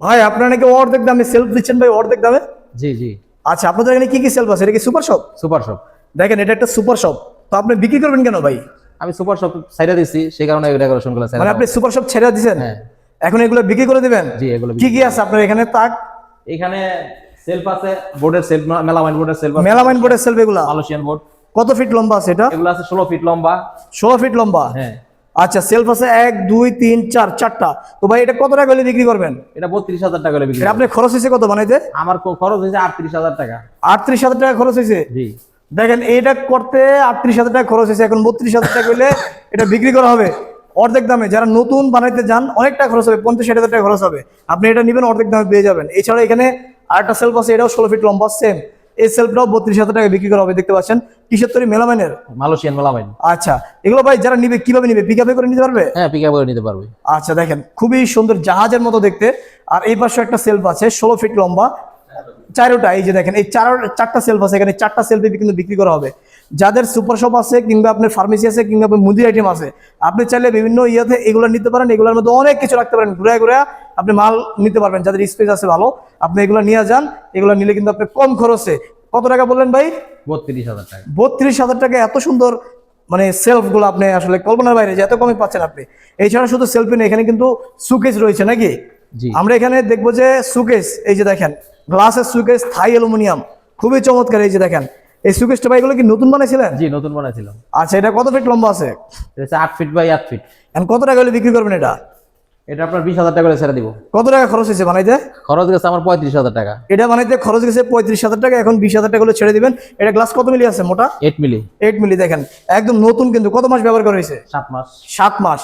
ভাই আপনারা নাকি অর্ধেক দামে সেলফ দিচ্ছেন ভাই অর্ধেক দামে? জি জি। আচ্ছা আপনাদের এখানে কি কি সেলফ আছে? এটা কি সুপার শপ সুপার শপ দেখেন এটা একটা সুপার শপ তো আপনি বিক্রি করবেন কেন ভাই? আমি সুপার শপ সাইডে দিচ্ছি সেই কারণে ডেকোরেশনগুলো মানে আপনি সুপার শপ ছেড়ে দিয়েছেন হ্যাঁ। এখন এগুলো বিক্রি করে দিবেন? জি এগুলো কি কি আছে আপনার এখানে? তাক? এখানে সেলফ আছে বোর্ডের সেলফ মেলামাইন বোর্ডের সেলফ মেলামাইন বোর্ডের সেলফ এগুলা? মালয়েশিয়ান বোর্ড কত ফিট লম্বা আছে এটা? এগুলো আছে ষোলো ফিট লম্বা। ষোলো ফিট লম্বা? হ্যাঁ। আচ্ছা সেলফ আছে এক দুই তিন চার চারটা। তো ভাই এটা কত টাকা হলে বিক্রি করবেন? এটা বত্রিশ হাজার টাকা করে বিক্রি। আপনার খরচ হয়েছে কত বানাইতে? আমার খরচ হয়েছে আটত্রিশ হাজার টাকা। আটত্রিশ হাজার টাকা খরচ হয়েছে? জি। দেখেন এটা করতে আটত্রিশ হাজার টাকা খরচ হয়েছে। এখন বত্রিশ হাজার টাকা হলে এটা বিক্রি করা হবে। অর্ধেক দামে যারা নতুন বানাইতে যান অনেক টাকা খরচ হবে পঞ্চাশ ষাট হাজার টাকা খরচ হবে। আপনি এটা নেবেন অর্ধেক দামে পেয়ে যাবেন। এছাড়া এখানে আরেকটা সেলফ আছে এটাও ষোলো ফিট লম্বা সেম এই সেলফটাও বত্রিশ হাজার টাকা বিক্রি করা হবে দেখতে পাচ্ছেন। কিসের তৈরি? মেলামাইনের? Malaysian melamine. আচ্ছা এগুলো ভাই যারা নিবে কীভাবে নিবে? পিক করে নিতে পারবে? হ্যাঁ পিক করে নিতে পারবে। আচ্ছা দেখেন খুবই সুন্দর জাহাজের মতো দেখতে। আর এই পাশে একটা সেলফ আছে ষোলো ফিট লম্বা। চারোটা এই যে দেখেন এই চার চারটা সেলফ আছে এখানে চারটা সেলফে কিন্তু বিক্রি করা হবে। যাদের সুপার শপ আছে কিংবা আপনার ফার্মেসি আছে কিংবা আপনার মুদি আইটেম আছে আপনি চাইলে বিভিন্ন ইয়েতে এগুলো নিতে পারেন এগুলোর মধ্যে অনেক কিছু রাখতে পারেন। ঘুরে ঘুরে আপনি মাল নিতে পারবেন যাদের স্পেস আছে ভালো আপনি এগুলো নিয়ে যান এগুলো নিলে কিন্তু আপনি কম খরচে কত টাকা বললেন ভাই? বত্রিশ হাজার টাকা। বত্রিশ হাজার টাকা এত সুন্দর মানে সেলফগুলো আপনি আসলে কল্পনার বাইরে যে এত কমে পাচ্ছেন আপনি। এছাড়া শুধু সেলফি নেই এখানে কিন্তু সুকেজ রয়েছে নাকি? আমরা এখানে দেখব যে সুকেজ এই যে দেখেন গ্লাসের সুকেজ থাই অ্যালুমিনিয়াম। খুবই চমৎকার এই যে দেখেন। এই সুকেসটা ভাই এগুলো কি নতুন বানাইছিলেন? জি নতুন বানাইছিলাম। আচ্ছা এটা কত ফিট লম্বা আছে? আট ফিট বাই আট ফিট। এখন কত টাকা হলে বিক্রি করবেন এটা? এটা আপনার বিশ হাজার টাকা করে ছেড়ে দিব। কত টাকা খরচ হয়েছে বানাইতে? খরচ গেছে আমার পঁয়ত্রিশ হাজার টাকা। এটা বানাইতে খরচ গেছে পঁয়ত্রিশ হাজার টাকা এখন বিশ হাজার টাকা হলে ছেড়ে দিবেন। এটা গ্লাস কত মিলি আছে মোটা? এইট মিলি এইট মিলি দেখেন। একদম নতুন কিন্তু। কত মাস ব্যবহার করা হয়েছে? সাত মাস। সাত মাস।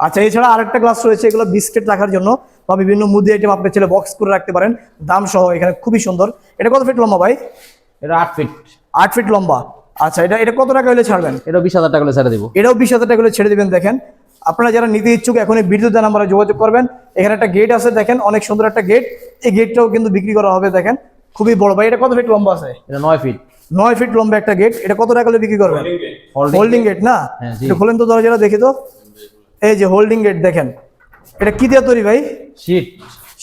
আচ্ছা এছাড়া আরেকটা গ্লাস রয়েছে এগুলো বিস্কিট রাখার জন্য বা বিভিন্ন মুদি আইটেম আপনার ছেলে বক্স করে রাখতে পারেন। দাম সহ এখানে খুবই সুন্দর। এটা কত ফিট লম্বা ভাই? এটা আট ফিট আট ফিট লম্বা। আচ্ছা এটা এটা কত টাকা হলে ছাড়বেন? এটা বিশ হাজার টাকা করে ছেড়ে দিব। এটাও বিশ হাজার টাকা হলে ছেড়ে দিবেন দেখেন। আপনারা যারা নিতে ইচ্ছুক এখন এই বিদ্যুৎ নাম্বারে যোগাযোগ করবেন। এখানে একটা গেট আছে দেখেন অনেক সুন্দর একটা গেট এই গেটটাও কিন্তু বিক্রি করা হবে দেখেন। খুবই বড় ভাই এটা কত ফিট লম্বা আছে? এটা নয় ফিট নয় ফিট লম্বা একটা গেট এটা কত টাকা হলে বিক্রি করবেন? হোল্ডিং গেট না? হ্যাঁ, খোলেন তো দরজাটা দেখি তো। এই যে হোল্ডিং গেট দেখেন। এটা কি দিয়ে তৈরি ভাই? শীট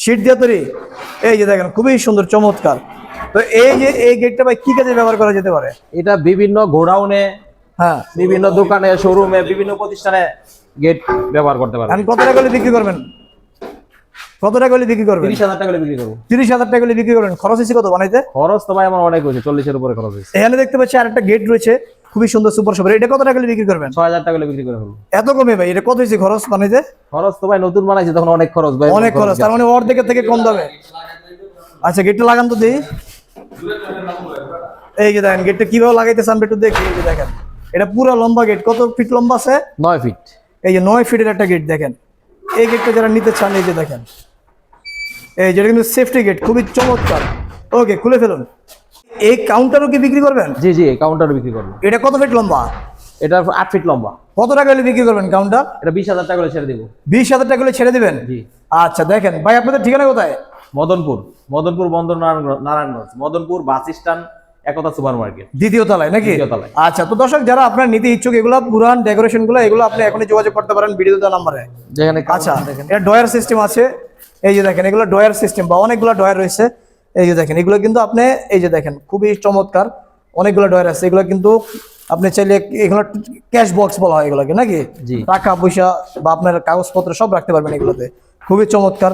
শীট দিয়ে তৈরি? এই যে দেখেন খুবই সুন্দর চমৎকার। তো এই যে এই গেটটা ভাই কি কাজে ব্যবহার করা যেতে পারে? এটা বিভিন্ন গোডাউনে হ্যাঁ বিভিন্ন দোকানে শোরুমে বিভিন্ন প্রতিষ্ঠানে গেট ব্যবহার করতে পারবে এখন কত টাকা হলে বিক্রি করবেন? কত টাকা হলে বিক্রি করবেন? তিরিশ হাজার টাকা করে বিক্রি করব। তিরিশ হাজার টাকা হলে বিক্রি করবেন। খরচ হয়েছে কত বানাইতে? খরচ তো ভাই আমার অনেক হয়েছে চল্লিশের উপরে খরচ হয়েছে। এখানে দেখতে পাচ্ছি আরেকটা গেট রয়েছে খুবই সুন্দর সুপার সুপার এটা কত টাকা বিক্রি করবেন? ছয় হাজার টাকা করে বিক্রি করে এত কমে ভাই এটা কত হয়েছে খরচ বানাইতে? খরচ তো ভাই নতুন বানাইছে তখন অনেক খরচ ভাই। অনেক খরচ তার মানে অর্ধেকের থেকে কম দামে। আচ্ছা গেটটা লাগান তো দিই এই যে দেখেন গেটটা কীভাবে লাগাইতে চান একটু দেখি এই যে দেখেন। এটা পুরো লম্বা গেট কত ফিট লম্বা আছে? নয় ফিট এই যে নয় ফিটের একটা গেট দেখেন। এই গেটটা যারা নিতে চান এই যে দেখেন। এই যেটা কিন্তু সেফটি গেট খুবই চমৎকার। ওকে খুলে ফেলুন। এই কাউন্টারও কি বিক্রি করবেন? জি জি কাউন্টার বিক্রি করব। এটা কত ফিট লম্বা? এটা আট ফিট লম্বা। কত টাকা হলে বিক্রি করবেন কাউন্টার এটা বিশ হাজার টাকা করে ছেড়ে দিব। বিশ হাজার টাকা হলে ছেড়ে দেবেন? জি। আচ্ছা দেখেন। ভাই আপনাদের ঠিকানা কোথায়? Madanpur. Madanpur Bandar Narayanganj Narayanganj. Madanpur bus stand Ekota super market. দ্বিতীয় তলায় নাকি? দ্বিতীয় তলায়। আচ্ছা তো দর্শক যারা আপনার নিতে ইচ্ছুক এগুলো পুরান ডেকোরেশনগুলো এগুলো আপনি এখনই যোগাযোগ করতে পারেন ভিডিও দেওয়া নাম্বারে। যেখানে আচ্ছা এটা ডয়ার সিস্টেম আছে। এই যে দেখেন এগুলো ডয়ার সিস্টেম বা অনেকগুলো ডয়ার রয়েছে। এই যে দেখেন এগুলো কিন্তু আপনি এই যে দেখেন খুবই চমৎকার। অনেকগুলো ডয়ার আছে এগুলো কিন্তু আপনি চাইলে এগুলো ক্যাশ বক্স বলা হয় এগুলোকে নাকি? টাকা পয়সা বা আপনার কাগজপত্র সব রাখতে পারবেন এগুলোতে। খুবই চমৎকার।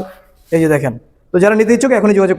এই যে দেখেন তো যারা নিতে ইচ্ছুক এখনই যোগাযোগ।